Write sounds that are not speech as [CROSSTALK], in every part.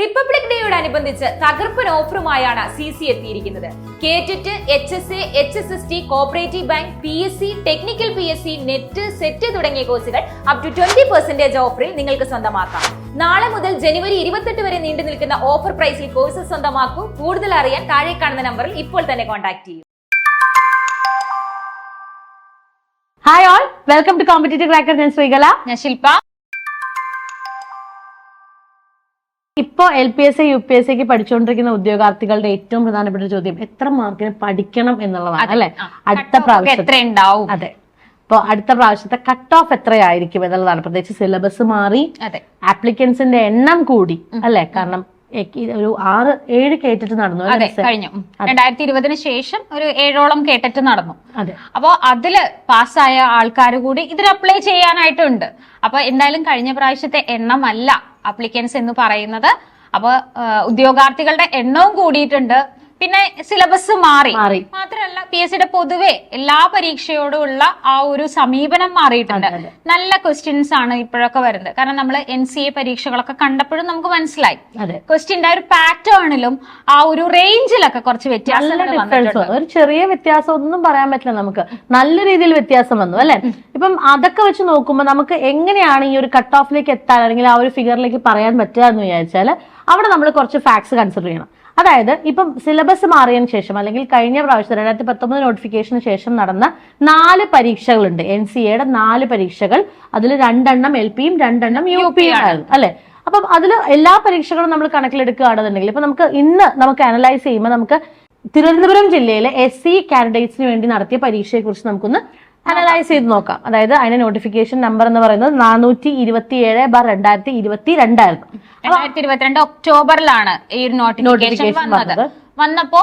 Republic ഡേയോടനുബന്ധിച്ച് തകർപ്പൻ ഓഫറുമായാണ് C C എത്തിയിരിക്കുന്നത്. കേറ്റിറ്റ് H S A H S S T cooperative bank P S C technical P S C net set തുടങ്ങിയ കോഴ്സുകൾ up to twenty percentage ഓഫറിൽ നിങ്ങൾക്ക് സ്വന്തമാക്കാം. നാളെ മുതൽ ജനുവരി ഇരുപത്തെട്ട് വരെ നീണ്ടു നിൽക്കുന്ന ഓഫർ പ്രൈസിൽ കോഴ്സ് സ്വന്തമാക്കൂ. കൂടുതൽ അറിയാൻ താഴെ കാണുന്ന നമ്പറിൽ ഇപ്പോൾ തന്നെ കോൺടാക്ട് ചെയ്യൂ. Hi all welcome to competitive cracker ഞാൻ ശ്രീകല. ഞാൻ ശില്പ. ഇപ്പോ L P S C U P S സിക്ക് പഠിച്ചുകൊണ്ടിരിക്കുന്ന ഉദ്യോഗാർത്ഥികളുടെ ഏറ്റവും പ്രധാനപ്പെട്ട ചോദ്യം എത്ര മാർക്കിന് പഠിക്കണം എന്നുള്ളതാണ് അല്ലെ? അടുത്ത പ്രാവശ്യം എത്ര ഉണ്ടാവും അതെ. അപ്പോൾ അടുത്ത പ്രാവശ്യത്തെ കട്ട് ഓഫ് എത്രയായിരിക്കും എന്നുള്ളതാണ് പ്രത്യേകിച്ച് സിലബസ് മാറി ആപ്ലിക്കൻസിന്റെ എണ്ണം കൂടി അല്ലെ? കാരണം ഒരു ആറ് ഏഴ് കേട്ടിട്ട് നടന്നു അതെ? കഴിഞ്ഞു. രണ്ടായിരത്തി ഇരുപതിന് ശേഷം ഒരു ഏഴോളം കേട്ടിട്ട് നടന്നു. അതെ. അപ്പോ അതിൽ പാസ്സായ ആൾക്കാർ കൂടി ഇതിൽ അപ്ലൈ ചെയ്യാനായിട്ടുണ്ട്. അപ്പൊ എന്തായാലും കഴിഞ്ഞ പ്രാവശ്യത്തെ എണ്ണമല്ല. അപ്ലിക്കൻസ് എന്ന് പറയുന്നത്. അപ്പോൾ ഉദ്യോഗാർത്ഥികളുടെ എണ്ണവും കൂടിയിട്ടുണ്ട്. പിന്നെ സിലബസ് മാറി. മാറി. മാത്രമല്ല പി എസ് സിയുടെ പൊതുവെ എല്ലാ പരീക്ഷയോടുള്ള ആ ഒരു സമീപനം മാറിയിട്ടുണ്ട്. നല്ല ക്വസ്റ്റ്യൻസ് ആണ് ഇപ്പോഴൊക്കെ വരുന്നത്. കാരണം നമ്മൾ എൻ സി എ പരീക്ഷകളൊക്കെ കണ്ടപ്പോഴും നമുക്ക് മനസ്സിലായി. ക്വസ്റ്റ്യന്റെ ക്വസ്റ്റ്യന്റെ ആ ഒരു പാറ്റേണിലും ആ ഒരു റേഞ്ചിലൊക്കെ കുറച്ച് വ്യത്യാസം ഒരു ചെറിയ വ്യത്യാസം ഒന്നും പറയാൻ പറ്റില്ല നമുക്ക്. നല്ല രീതിയിൽ വ്യത്യാസം വന്നു അല്ലെ? ഇപ്പം അതൊക്കെ വെച്ച് നോക്കുമ്പോൾ നമുക്ക് എങ്ങനെയാണ് ഈ ഒരു കട്ട് ഓഫിലേക്ക് എത്താൻ അല്ലെങ്കിൽ ആ ഒരു ഫിഗറിലേക്ക് പറയാൻ പറ്റുക എന്ന് വിചാരിച്ചാൽ അവിടെ നമ്മൾ കുറച്ച് ഫാക്ട്സ് കൺസിഡർ ചെയ്യണം. അതായത് ഇപ്പം സിലബസ് മാറിയതിന് ശേഷം അല്ലെങ്കിൽ കഴിഞ്ഞ പ്രാവശ്യം രണ്ടായിരത്തി പത്തൊമ്പത് നോട്ടിഫിക്കേഷന് ശേഷം നടന്ന നാല് പരീക്ഷകളുണ്ട്. എൻ സി എയുടെ നാല് പരീക്ഷകൾ. അതിൽ രണ്ടെണ്ണം എൽ പിയും രണ്ടെണ്ണം യു പിയും ആയിരുന്നു. അല്ലെ? അപ്പം അതിൽ എല്ലാ പരീക്ഷകളും നമ്മൾ കണക്കിലെടുക്കുകയാണെന്നുണ്ടെങ്കിൽ ഇപ്പൊ നമുക്ക് ഇന്ന് നമുക്ക് അനലൈസ് ചെയ്യുമ്പോൾ നമുക്ക് തിരുവനന്തപുരം ജില്ലയിലെ എസ് സി കാൻഡിഡേറ്റ്സിന് വേണ്ടി നടത്തിയ പരീക്ഷയെക്കുറിച്ച് നമുക്കൊന്ന് അനലൈസ് ചെയ്ത് നോക്കാം. അതായത് അതിന്റെ നോട്ടിഫിക്കേഷൻ നമ്പർ എന്ന് പറയുന്നത് നാനൂറ്റി ഇരുപത്തി ഏഴ് ബാർ രണ്ടായിരത്തി ഇരുപത്തി രണ്ടായിരുന്നു രണ്ടായിരത്തി ഇരുപത്തിരണ്ട് ഒക്ടോബറിലാണ് ഈ ഒരു നോട്ടിഫിക്കേഷൻ വന്നത്. വന്നത്. വന്നപ്പോ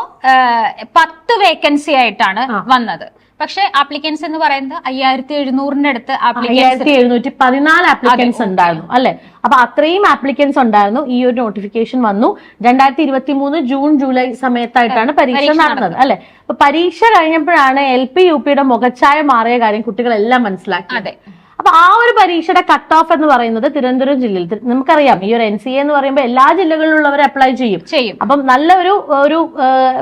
പത്ത് വേക്കൻസി ആയിട്ടാണ് വന്നത്. പക്ഷെ ആപ്ലിക്കൻസ് എന്ന് പറയുന്നത് അയ്യായിരത്തി എഴുന്നൂറിന്റെ അടുത്ത് അയ്യായിരത്തി എഴുന്നൂറ്റി പതിനാല് ആപ്ലിക്കൻസ് ഉണ്ടായിരുന്നു അല്ലെ? അപ്പൊ അത്രയും ആപ്ലിക്കൻസ് ഉണ്ടായിരുന്നു. ഈ ഒരു നോട്ടിഫിക്കേഷൻ വന്നു. രണ്ടായിരത്തി ഇരുപത്തി മൂന്ന് ജൂൺ ജൂലൈ സമയത്തായിട്ടാണ് പരീക്ഷ നടന്നത് അല്ലെ? അപ്പൊ പരീക്ഷ കഴിഞ്ഞപ്പോഴാണ് എൽ പി യു പിയുടെ മുഖച്ഛായ മാറിയ കാര്യം കുട്ടികളെല്ലാം മനസ്സിലാക്കി അതെ. അപ്പൊ ആ ഒരു പരീക്ഷയുടെ കട്ട് ഓഫ് എന്ന് പറയുന്നത് തിരുവനന്തപുരം ജില്ലയിൽ. നമുക്കറിയാം ഈ ഒരു എൻ സി എന്ന് പറയുമ്പോൾ എല്ലാ ജില്ലകളിലുള്ളവർ അപ്ലൈ ചെയ്യും. ചെയ്യും. അപ്പം നല്ല ഒരു ഒരു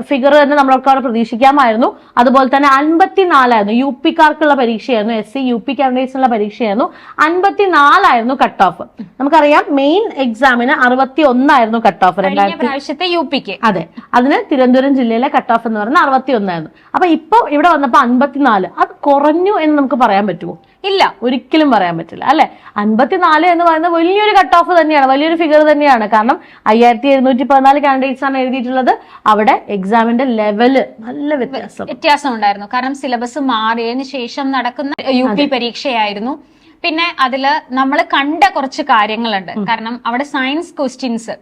ഫിഗർ തന്നെ നമ്മളൊക്കെ അവിടെ പ്രതീക്ഷിക്കാമായിരുന്നു. അതുപോലെ തന്നെ അൻപത്തിനാലായിരുന്നു യു പിക്കാർക്കുള്ള പരീക്ഷയായിരുന്നു എസ് സി യു പി കാൻഡിഡേറ്റ്സിനുള്ള പരീക്ഷയായിരുന്നു. അൻപത്തിനാലായിരുന്നു കട്ട് ഓഫ് നമുക്കറിയാം മെയിൻ എക്സാമിന് അറുപത്തി ഒന്നായിരുന്നു കട്ട് ഓഫ് രണ്ടായിരത്തി യു പിക്ക്. അതെ അതിന് തിരുവനന്തപുരം ജില്ലയിലെ കട്ട് ഓഫ് എന്ന് പറയുന്നത് അറുപത്തി ഒന്നായിരുന്നു അപ്പൊ ഇപ്പൊ ഇവിടെ വന്നപ്പോ അൻപത്തിനാല് അത് കുറഞ്ഞു എന്ന് നമുക്ക് പറയാൻ പറ്റുമോ? ഇല്ല ഒരിക്കലും പറയാൻ പറ്റില്ല അല്ലെ? അൻപത്തിനാല് എന്ന് പറയുന്നത് വലിയൊരു കട്ട് ഓഫ് തന്നെയാണ് വലിയൊരു ഫിഗർ തന്നെയാണ്. കാരണം അയ്യായിരത്തി എഴുന്നൂറ്റി പതിനാല് കാൻഡിഡേറ്റ്സ് ആണ് എഴുതിയിട്ടുള്ളത്. അവിടെ എക്സാമിന്റെ ലെവൽ നല്ല വ്യത്യാസം വ്യത്യാസം. ഉണ്ടായിരുന്നു കാരണം സിലബസ് മാറിയതിന് ശേഷം നടക്കുന്ന യു പി പരീക്ഷയായിരുന്നു. പിന്നെ അതിൽ നമ്മൾ കണ്ട കുറച്ച് കാര്യങ്ങളുണ്ട്. കാരണം അവിടെ സയൻസ് ക്വസ്റ്റ്യൻസ്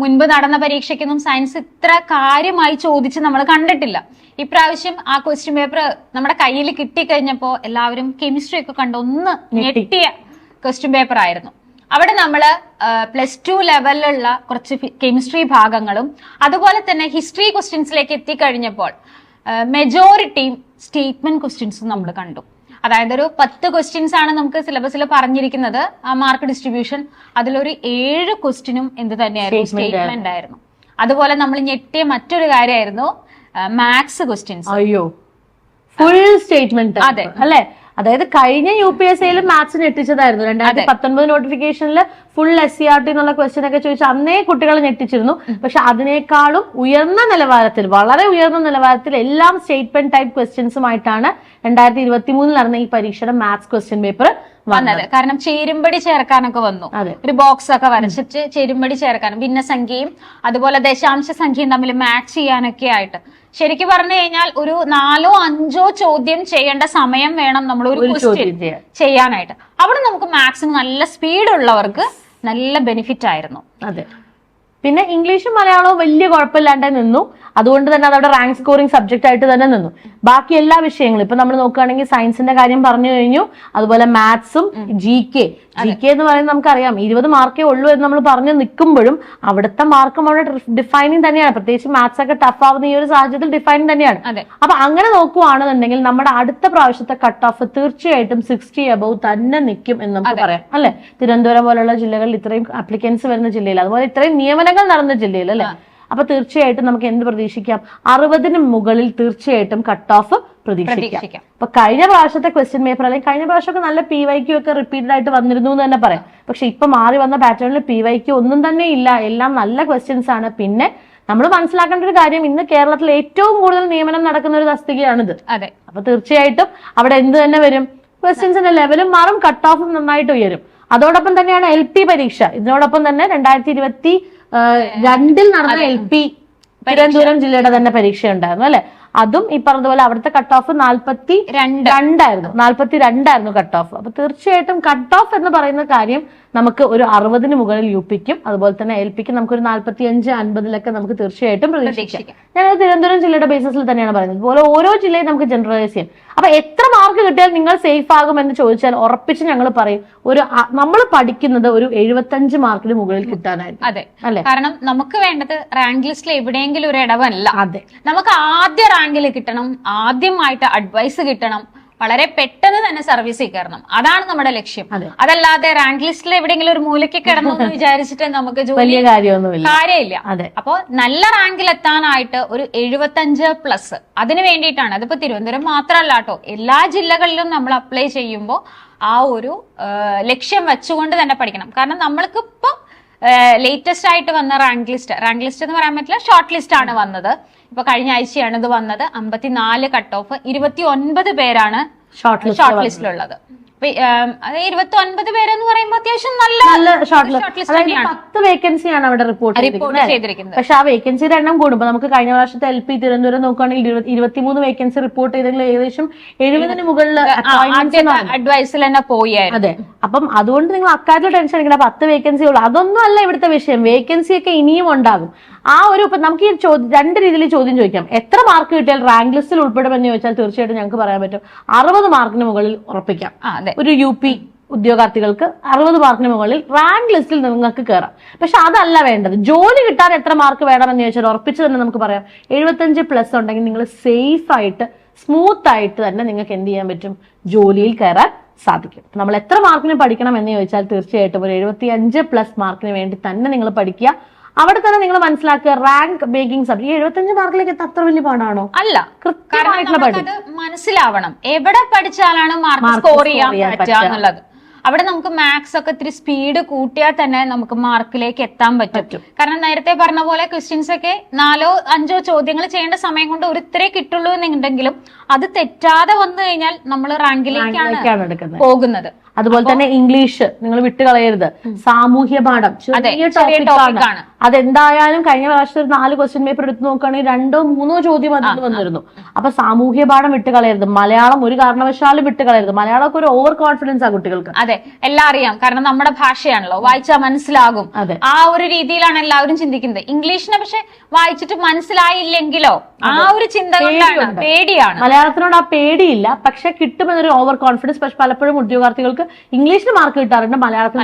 മുൻപ് നടന്ന പരീക്ഷയ്ക്കൊന്നും സയൻസ് ഇത്ര കാര്യമായി ചോദിച്ച് നമ്മൾ കണ്ടിട്ടില്ല. ഇപ്രാവശ്യം ആ ക്വസ്റ്റ്യൻ പേപ്പർ നമ്മുടെ കയ്യിൽ കിട്ടിക്കഴിഞ്ഞപ്പോൾ എല്ലാവരും കെമിസ്ട്രി ഒക്കെ കണ്ട് ഒന്ന് ഞെട്ടിയ ക്വസ്റ്റ്യൻ പേപ്പർ ആയിരുന്നു. അവിടെ നമ്മൾ പ്ലസ് ടു ലെവലിലുള്ള കുറച്ച് കെമിസ്ട്രി ഭാഗങ്ങളും അതുപോലെ തന്നെ ഹിസ്റ്ററി ക്വസ്റ്റ്യൻസിലേക്ക് എത്തിക്കഴിഞ്ഞപ്പോൾ മെജോറിറ്റിയും സ്റ്റേറ്റ്മെന്റ് ക്വസ്റ്റ്യൻസും നമ്മൾ കണ്ടു. അതായത് ഒരു പത്ത് ക്വസ്റ്റ്യൻസ് ആണ് നമുക്ക് സിലബസിൽ പറഞ്ഞിരിക്കുന്നത്. ആ മാർക്ക് ഡിസ്ട്രിബ്യൂഷൻ അതിലൊരു ഏഴ് ക്വസ്റ്റ്യനും എന്ത് തന്നെയായിരുന്നു? സ്റ്റേറ്റ്മെന്റ് ആയിരുന്നു. അതുപോലെ നമ്മൾ ഞെട്ടിയ മറ്റൊരു കാര്യമായിരുന്നു മാത്സ് ക്വസ്റ്റ്യൻസ് അയ്യോ. ഫുൾ സ്റ്റേറ്റ്മെന്റ് അതെ. അല്ലെ? അതായത് കഴിഞ്ഞ യു പി എസ് സിയിലും മാത്സ് ഞെട്ടിച്ചതായിരുന്നു. രണ്ടായിരത്തി പത്തൊൻപത് നോട്ടിഫിക്കേഷനിൽ full S C R T എന്നുള്ള ക്വസ്റ്റ്യൻ ഒക്കെ ചോദിച്ചാൽ അന്നേ കുട്ടികൾ ഞെട്ടിച്ചിരുന്നു. പക്ഷെ അതിനേക്കാളും ഉയർന്ന നിലവാരത്തിൽ വളരെ ഉയർന്ന നിലവാരത്തിൽ എല്ലാം സ്റ്റേറ്റ്മെന്റ് ടൈപ്പ് ക്വസ്റ്റ്യൻസുമായിട്ടാണ് രണ്ടായിരത്തി ഇരുപത്തി മൂന്നിൽ നടന്ന ഈ പരീക്ഷയുടെ മാത്സ് ക്വസ്റ്റ്യൻ പേപ്പർ വന്നത്. കാരണം ചേരുമ്പടി ചേർക്കാനൊക്കെ വന്നു. ഒരു ബോക്സ് ഒക്കെ വരച്ചിട്ട് ചേരുമ്പടി ചേർക്കാനും ഭിന്നസംഖ്യയും അതുപോലെ ദശാംശ സംഖ്യയും തമ്മിൽ മാച്ച് ചെയ്യാനൊക്കെ ആയിട്ട്. ശരിക്കും പറഞ്ഞു കഴിഞ്ഞാൽ ഒരു നാലോ അഞ്ചോ ചോദ്യം ചെയ്യേണ്ട സമയം വേണം നമ്മൾ ഒരു ഒരു ക്വസ്റ്റ്യൻ ചെയ്യാനായിട്ട്. അവിടെ നമുക്ക് മാത്സിന് നല്ല സ്പീഡ് ഉള്ളവർക്ക് നല്ല ബെനിഫിറ്റ് ആയിരുന്നു. അതെ. പിന്നെ ഇംഗ്ലീഷും മലയാളവും വലിയ കുഴപ്പമില്ലാണ്ട് നിന്നു. അതുകൊണ്ട് തന്നെ അതവിടെ റാങ്ക് സ്കോറിംഗ് സബ്ജക്റ്റ് ആയിട്ട് തന്നെ നിന്നു. ബാക്കി എല്ലാ വിഷയങ്ങളും ഇപ്പൊ നമ്മൾ നോക്കുകയാണെങ്കിൽ സയൻസിന്റെ കാര്യം പറഞ്ഞു കഴിഞ്ഞു. അതുപോലെ മാത്സും ജി കെ ജി കെ എന്ന് പറയുന്നത് നമുക്കറിയാം. ഇരുപത് മാർക്കേ ഉള്ളൂ എന്ന് നമ്മൾ പറഞ്ഞു നിൽക്കുമ്പോഴും അവിടുത്തെ മാർക്കും അവിടെ ഡിഫൈനിങ് തന്നെയാണ്. പ്രത്യേകിച്ച് മാത്സ് ഒക്കെ ടഫ് ആവുന്ന ഈ ഒരു സാഹചര്യത്തിൽ ഡിഫൈനിങ് തന്നെയാണ്. അപ്പൊ അങ്ങനെ നോക്കുവാണെന്നുണ്ടെങ്കിൽ നമ്മുടെ അടുത്ത പ്രാവശ്യത്തെ കട്ട് ഓഫ് തീർച്ചയായിട്ടും സിക്സ്റ്റി അബവ് തന്നെ നിൽക്കും എന്ന് നമുക്ക് പറയാം. അല്ലെ? തിരുവനന്തപുരം പോലുള്ള ജില്ലകളിൽ ഇത്രയും അപ്ലിക്കൻസ് വരുന്ന ജില്ലയിൽ അതുപോലെ ഇത്രയും നിയമനങ്ങൾ നടന്ന ജില്ലയിൽ അല്ലെ? അപ്പൊ തീർച്ചയായിട്ടും നമുക്ക് എന്ത് പ്രതീക്ഷിക്കാം? അറുപതിന് മുകളിൽ തീർച്ചയായിട്ടും കട്ട് ഓഫ് പ്രതീക്ഷിക്കാം. അപ്പൊ കഴിഞ്ഞ പ്രാവശ്യത്തെ ക്വസ്റ്റ്യൻ പേപ്പർ അല്ലെങ്കിൽ കഴിഞ്ഞ പ്രാവശ്യമൊക്കെ നല്ല പി വൈ ക്യു ഒക്കെ റിപ്പീറ്റഡ് ആയിട്ട് വന്നിരുന്നു എന്ന് തന്നെ പറയാം. പക്ഷെ ഇപ്പൊ മാറി വന്ന പാറ്റേണിൽ പി വൈ ക്യു ഒന്നും തന്നെ ഇല്ല. എല്ലാം നല്ല ക്വസ്റ്റ്യൻസ് ആണ്. പിന്നെ നമ്മൾ മനസ്സിലാക്കേണ്ട ഒരു കാര്യം ഇന്ന് കേരളത്തിൽ ഏറ്റവും കൂടുതൽ നിയമനം നടക്കുന്ന ഒരു തസ്തികയാണിത്. അതെ. അപ്പൊ തീർച്ചയായിട്ടും അവിടെ എന്ത് തന്നെ വരും? ക്വസ്റ്റ്യൻസിന്റെ ലെവലും മാറും കട്ട് ഓഫും നന്നായിട്ട് ഉയരും. അതോടൊപ്പം തന്നെയാണ് എൽ പി പരീക്ഷ. ഇതിനോടൊപ്പം തന്നെ രണ്ടായിരത്തി ഇരുപത്തി രണ്ടിൽ നടന്ന എൽ പി തിരുവനന്തപുരം ജില്ലയുടെ തന്നെ പരീക്ഷ ഉണ്ടായിരുന്നു അല്ലെ? അതും ഈ പറഞ്ഞതുപോലെ അവിടുത്തെ കട്ട് ഓഫ് നാൽപ്പത്തി രണ്ട്. രണ്ടായിരുന്നു. നാൽപ്പത്തി രണ്ടായിരുന്നു കട്ട് ഓഫ് അപ്പൊ തീർച്ചയായിട്ടും കട്ട് ഓഫ് എന്ന് പറയുന്ന കാര്യം നമുക്ക് ഒരു അറുപതിന് മുകളിൽ യു പിക്കും അതുപോലെ തന്നെ എൽ പിക്കും നമുക്ക് ഒരു നാൽപ്പത്തി അഞ്ച് അൻപതിലൊക്കെ നമുക്ക് തീർച്ചയായിട്ടും പ്രതീക്ഷിക്കാം. ഞാൻ തിരുവനന്തപുരം ജില്ലയുടെ ബേസിസിൽ തന്നെയാണ് പറയുന്നത്. അതുപോലെ ഓരോ ജില്ലയും നമുക്ക് ജനറലൈസ് ചെയ്യാം. അപ്പൊ എത്ര മാർക്ക് കിട്ടിയാൽ നിങ്ങൾ സേഫ് ആകും എന്ന് ചോദിച്ചാൽ ഉറപ്പിച്ച് ഞങ്ങൾ പറയും ഒരു നമ്മൾ പഠിക്കുന്നത് ഒരു എഴുപത്തഞ്ച് മാർക്കിന് മുകളിൽ കിട്ടാനായിരുന്നു അതെ. അല്ലെ? കാരണം നമുക്ക് വേണ്ടത് റാങ്ക് ലിസ്റ്റിൽ എവിടെയെങ്കിലും ഒരു ഇടവല്ല. അതെ. നമുക്ക് ആദ്യ റാങ്കിൽ കിട്ടണം ആദ്യമായിട്ട് അഡ്വൈസ് കിട്ടണം വളരെ പെട്ടെന്ന് തന്നെ സർവീസിൽ കയറണം. അതാണ് നമ്മുടെ ലക്ഷ്യം. അതല്ലാതെ റാങ്ക് ലിസ്റ്റിൽ എവിടെയെങ്കിലും ഒരു മൂലയ്ക്ക് കിടന്നു എന്ന് [LAUGHS] വിചാരിച്ചിട്ട് നമുക്ക് ജോലി കാര്യമില്ല. അപ്പോൾ അപ്പോ നല്ല റാങ്കിൽ എത്താനായിട്ട് ഒരു എഴുപത്തഞ്ച് പ്ലസ് അതിന് വേണ്ടിയിട്ടാണ്. അതിപ്പോ തിരുവനന്തപുരം മാത്രമല്ല കേട്ടോ. എല്ലാ ജില്ലകളിലും നമ്മൾ അപ്ലൈ ചെയ്യുമ്പോൾ ആ ഒരു ലക്ഷ്യം വെച്ചുകൊണ്ട് തന്നെ പഠിക്കണം. കാരണം നമ്മൾക്ക് ഇപ്പൊ ലേറ്റസ്റ്റ് ആയിട്ട് വന്ന റാങ്ക് ലിസ്റ്റ് റാങ്ക് ലിസ്റ്റ് എന്ന് പറയാൻ പറ്റില്ല ഷോർട്ട് ലിസ്റ്റ് ആണ് വന്നത്. ഇപ്പൊ കഴിഞ്ഞ ആഴ്ചയാണ് ഇത് വന്നത്. അമ്പത്തിനാല് കട്ട് ഓഫ് ഇരുപത്തി ഒൻപത് പേരാണ് ഷോർട്ട് ലിസ്റ്റ് ഷോർട്ട് ലിസ്റ്റിലുള്ളത് ഇരുപത്തി ഒൻപത് പേരെന്ന് പറയുമ്പോൾ അത്യാവശ്യം നല്ല നല്ല ഷോർട്ട് ലിസ്റ്റ് പത്ത് വേക്കൻസിയാണ് അവിടെ റിപ്പോർട്ട് ചെയ്തിരിക്കുന്നത് പക്ഷെ ആ വേക്കൻസിയുടെ എണ്ണം കൂടുമ്പോൾ നമുക്ക് കഴിഞ്ഞ വർഷത്തെ എൽ പി തിരുവനന്തപുരം നോക്കുകയാണെങ്കിൽ ഇരുപത്തിമൂന്ന് വേക്കൻസി റിപ്പോർട്ട് ചെയ്തെങ്കിൽ ഏകദേശം എഴുപതിന് മുകളിൽ അഡ്വൈസിൽ തന്നെ പോയായിരുന്നു. അതെ. അപ്പം അതുകൊണ്ട് നിങ്ങൾ അക്കാര്യത്തിൽ ടെൻഷൻ അടിക്കില്ല പത്ത് വേക്കൻസി ഉള്ളൂ. അതൊന്നും അല്ല ഇവിടുത്തെ വിഷയം. വേക്കൻസി ഒക്കെ ഇനിയും ഉണ്ടാകും. ആ ഒരു ഇപ്പൊ നമുക്ക് ഈ ചോദ്യം രണ്ട് രീതിയിൽ ചോദ്യം ചോദിക്കാം. എത്ര മാർക്ക് കിട്ടിയാൽ റാങ്ക് ലിസ്റ്റിൽ ഉൾപ്പെടുമെന്ന് ചോദിച്ചാൽ തീർച്ചയായിട്ടും ഞങ്ങൾക്ക് പറയാൻ പറ്റും. അറുപത് മാർക്കിന് മുകളിൽ ഉറപ്പിക്കാം. ഒരു യു പി ഉദ്യോഗാർത്ഥികൾക്ക് അറുപത് മാർക്കിന് മുകളിൽ റാങ്ക് ലിസ്റ്റിൽ നിങ്ങൾക്ക് കയറാം പക്ഷെ അതല്ല വേണ്ടത്. ജോലി കിട്ടാൻ എത്ര മാർക്ക് വേണമെന്ന് ചോദിച്ചാൽ ഉറപ്പിച്ച് തന്നെ നമുക്ക് പറയാം. എഴുപത്തഞ്ച് പ്ലസ് ഉണ്ടെങ്കിൽ നിങ്ങൾ സേഫ് ആയിട്ട് സ്മൂത്ത് ആയിട്ട് തന്നെ നിങ്ങൾക്ക് എന്ത് ചെയ്യാൻ പറ്റും? ജോലിയിൽ കയറാൻ സാധിക്കും. നമ്മൾ എത്ര മാർക്കിന് പഠിക്കണം എന്ന് ചോദിച്ചാൽ തീർച്ചയായിട്ടും ഒരു എഴുപത്തി അഞ്ച് പ്ലസ് മാർക്കിന് വേണ്ടി തന്നെ നിങ്ങൾ പഠിക്കുക. അവിടെ തന്നെ നിങ്ങൾ മനസ്സിലാക്കുക റാങ്ക് ബേക്കിംഗ് സബ്ജക്ട് ഈ എഴുപത്തഞ്ച് മാർക്കിലേക്ക് എത്താൻ അത്ര വലിയ പാടാണോ? അല്ല. കൃത്യമായിട്ടുള്ള പഠി മനസ്സിലാവണം. എവിടെ പഠിച്ചാലാണ് മാർക്ക് സ്കോർ ചെയ്യാൻ പറ്റുക. എന്നുള്ളത്. അവിടെ നമുക്ക് മാത്സ് ഒക്കെ ഇത്തിരി സ്പീഡ് കൂട്ടിയാൽ തന്നെ നമുക്ക് മാർക്കിലേക്ക് എത്താൻ പറ്റും. കാരണം നേരത്തെ പറഞ്ഞ പോലെ ക്വസ്റ്റ്യൻസ് ഒക്കെ നാലോ അഞ്ചോ ചോദ്യങ്ങൾ ചെയ്യേണ്ട സമയം കൊണ്ട് ഒരുത്തരേ കിട്ടുള്ളൂ എന്നുണ്ടെങ്കിലും അത് തെറ്റാതെ വന്നു കഴിഞ്ഞാൽ നമ്മൾ റാങ്കിലേക്കാണ് പോകുന്നത്. അതുപോലെ തന്നെ ഇംഗ്ലീഷ് നിങ്ങൾ വിട്ടുകളയരുത്. സാമൂഹ്യ പാഠം. ചെറിയ ടോപ്പിക്കാണ് അതെന്തായാലും കഴിഞ്ഞ പ്രാവശ്യത്തെ ഒരു നാല് ക്വസ്റ്റ്യൻ പേപ്പർ എടുത്ത് നോക്കുകയാണെങ്കിൽ രണ്ടോ മൂന്നോ ചോദ്യം അതിൽ വന്നിരുന്നു. അപ്പൊ സാമൂഹ്യ പാഠം വിട്ടുകളയരുത്. മലയാളം ഒരു കാരണവശാലും വിട്ടുകളയരുത്. മലയാളമൊക്കെ ഒരു ഓവർ കോൺഫിഡൻസ് ആ കുട്ടികൾക്ക്. അതെ എല്ലാം അറിയാം. കാരണം നമ്മുടെ ഭാഷയാണല്ലോ. വായിച്ചാൽ മനസ്സിലാകും. അതെ. ആ ഒരു രീതിയിലാണ് എല്ലാവരും ചിന്തിക്കുന്നത്. ഇംഗ്ലീഷിനെ പക്ഷെ വായിച്ചിട്ട് മനസ്സിലായില്ലെങ്കിലോ? ആ ഒരു ചിന്ത കൊണ്ടാണ് പേടിയാണ്. മലയാളത്തിനോട് ആ പേടിയില്ല. പക്ഷെ കിട്ടുമെന്നൊരു ഓവർ കോൺഫിഡൻസ് പക്ഷെ പലപ്പോഴും ഉദ്യോഗാർത്ഥികൾക്ക് ഇംഗ്ലീഷിൽ മാർക്ക് കിട്ടാറുണ്ട് മലയാളത്തിൽ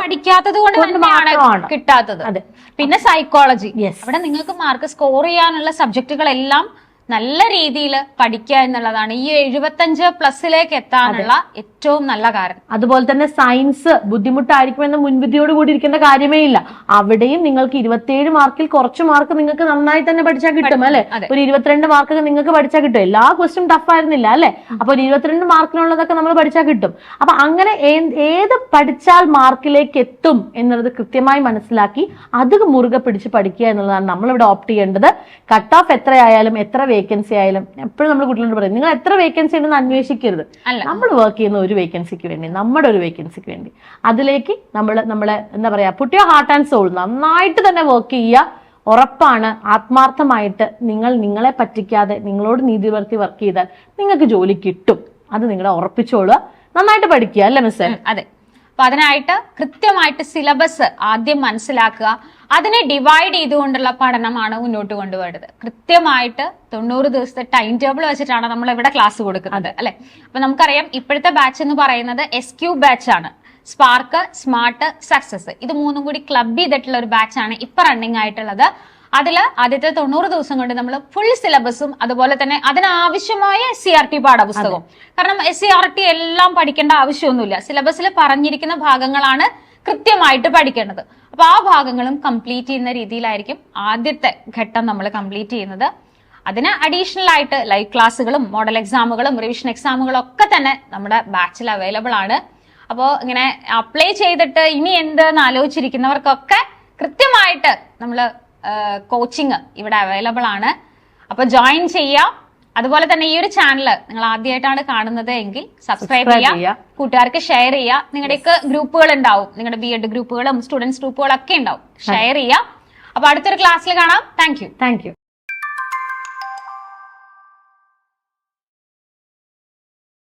പഠിക്കാത്തത് കൊണ്ട് തന്നെയാണ് കിട്ടാത്തത്. പിന്നെ സൈക്കോളജി അവിടെ നിങ്ങൾക്ക് മാർക്ക് സ്കോർ ചെയ്യാനുള്ള സബ്ജക്റ്റുകളെല്ലാം നല്ല രീതിയിൽ പഠിക്കുക എന്നുള്ളതാണ് ഈ എഴുപത്തഞ്ച് പ്ലസിലേക്ക് എത്താനുള്ള ഏറ്റവും നല്ല കാരണം. അതുപോലെ തന്നെ സയൻസ് ബുദ്ധിമുട്ടായിരിക്കുമെന്ന മുൻവിധിയോട് കൂടി ഇരിക്കേണ്ട കാര്യമേ ഇല്ല. അവിടെയും നിങ്ങൾക്ക് ഇരുപത്തിയേഴ് മാർക്കിൽ കുറച്ച് മാർക്ക് നിങ്ങൾക്ക് നന്നായി തന്നെ പഠിച്ചാൽ കിട്ടും അല്ലെ? ഒരു ഇരുപത്തിരണ്ട് മാർക്ക് നിങ്ങൾക്ക് പഠിച്ചാൽ കിട്ടും. എല്ലാ ക്വസ്റ്റും ടഫ് ആയിരുന്നില്ല അല്ലെ? അപ്പൊ ഒരു ഇരുപത്തിരണ്ട് മാർക്കിനുള്ളതൊക്കെ നമ്മൾ പഠിച്ചാൽ കിട്ടും. അപ്പൊ അങ്ങനെ ഏത് പഠിച്ചാൽ മാർക്കിലേക്ക് എത്തും എന്നുള്ളത് കൃത്യമായി മനസ്സിലാക്കി അത് മുറുകെ പിടിച്ച് പഠിക്കുക എന്നുള്ളതാണ് നമ്മളിവിടെ ഓപ്റ്റ് ചെയ്യേണ്ടത്. കട്ട് ഓഫ് എത്രയായാലും എത്ര വേക്കൻസി ആയാലും എപ്പോഴും നമ്മൾ കുട്ടികളോട് പറയും നിങ്ങൾ എത്ര വേക്കൻസി ഉണ്ടെന്ന് അന്വേഷിക്കരുത്. നമ്മൾ വർക്ക് ചെയ്യുന്ന ഒരു വേക്കൻസിക്ക് വേണ്ടി നമ്മുടെ ഒരു വേക്കൻസിക്ക് വേണ്ടി. അതിലേക്ക് നമ്മൾ നമ്മളെ എന്താ പറയാ പുട്ടിയ ഹാർട്ട് ആൻഡ് സോൾ നന്നായിട്ട് തന്നെ വർക്ക് ചെയ്യുക. ഉറപ്പാണ്. ആത്മാർത്ഥമായിട്ട് നിങ്ങൾ നിങ്ങളെ പറ്റിക്കാതെ നിങ്ങളോട് നീതി വർത്തി വർക്ക് ചെയ്താൽ നിങ്ങൾക്ക് ജോലി കിട്ടും. അത് നിങ്ങളെ ഉറപ്പിച്ചോളുക. നന്നായിട്ട് പഠിക്കുക അല്ലേ മിസ്സേ അതെ. അപ്പൊ അതിനായിട്ട് കൃത്യമായിട്ട് സിലബസ് ആദ്യം മനസ്സിലാക്കുക. അതിനെ ഡിവൈഡ് ചെയ്തുകൊണ്ടുള്ള പഠനമാണ് മുന്നോട്ട് കൊണ്ടുപോയത് കൃത്യമായിട്ട് തൊണ്ണൂറ് ദിവസത്തെ ടൈം ടേബിൾ വെച്ചിട്ടാണ് നമ്മൾ ഇവിടെ ക്ലാസ് കൊടുക്കുന്നത് അല്ലെ? അപ്പൊ നമുക്കറിയാം ഇപ്പോഴത്തെ ബാച്ച് എന്ന് പറയുന്നത് എസ് ക്യൂ ബാച്ച് ആണ്. സ്പാർക്ക് സ്മാർട്ട് സക്സസ് ഇത് മൂന്നും കൂടി ക്ലബ് ചെയ്തിട്ടുള്ള ഒരു ബാച്ചാണ് ഇപ്പൊ റണ്ണിങ് ആയിട്ടുള്ളത് അതിൽ ആദ്യത്തെ തൊണ്ണൂറ് ദിവസം കൊണ്ട് നമ്മൾ ഫുൾ സിലബസും അതുപോലെ തന്നെ അതിനാവശ്യമായ സി ആർ ടി പാഠപുസ്തകവും. കാരണം എസ് സി ആർ ടി എല്ലാം പഠിക്കേണ്ട ആവശ്യമൊന്നുമില്ല. സിലബസിൽ പറഞ്ഞിരിക്കുന്ന ഭാഗങ്ങളാണ് കൃത്യമായിട്ട് പഠിക്കേണ്ടത്. അപ്പൊ ആ ഭാഗങ്ങളും കംപ്ലീറ്റ് ചെയ്യുന്ന രീതിയിലായിരിക്കും ആദ്യത്തെ ഘട്ടം നമ്മൾ കംപ്ലീറ്റ് ചെയ്യുന്നത്. അതിന് അഡീഷണൽ ആയിട്ട് ലൈവ് ക്ലാസ്സുകളും മോഡൽ എക്സാമുകളും റിവിഷൻ എക്സാമുകളും ഒക്കെ തന്നെ നമ്മുടെ ബാച്ചിൽ അവൈലബിൾ ആണ്. അപ്പോൾ ഇങ്ങനെ അപ്ലൈ ചെയ്തിട്ട് ഇനി എന്ത് എന്ന് ആലോചിച്ചിരിക്കുന്നവർക്കൊക്കെ കൃത്യമായിട്ട് നമ്മൾ കോച്ചിങ് ഇവിടെ അവൈലബിൾ ആണ്. അപ്പോൾ ജോയിൻ ചെയ്യാം അതുപോലെ തന്നെ ഈ ഒരു ചാനൽ നിങ്ങൾ ആദ്യമായിട്ടാണ് കാണുന്നത് എങ്കിൽ സബ്സ്ക്രൈബ് ചെയ്യുക. ചെയ്യാം ചെയ്യാം. കൂട്ടുകാർക്ക് ഷെയർ ചെയ്യുക. നിങ്ങളുടെയൊക്കെ ഗ്രൂപ്പുകൾ ഉണ്ടാവും. നിങ്ങളുടെ ബി എഡ് ഗ്രൂപ്പുകളും സ്റ്റുഡൻസ് ഗ്രൂപ്പുകളൊക്കെ ഉണ്ടാവും. ഷെയർ ചെയ്യുക. അപ്പൊ അടുത്തൊരു ക്ലാസ്സിൽ കാണാം. Thank you thank you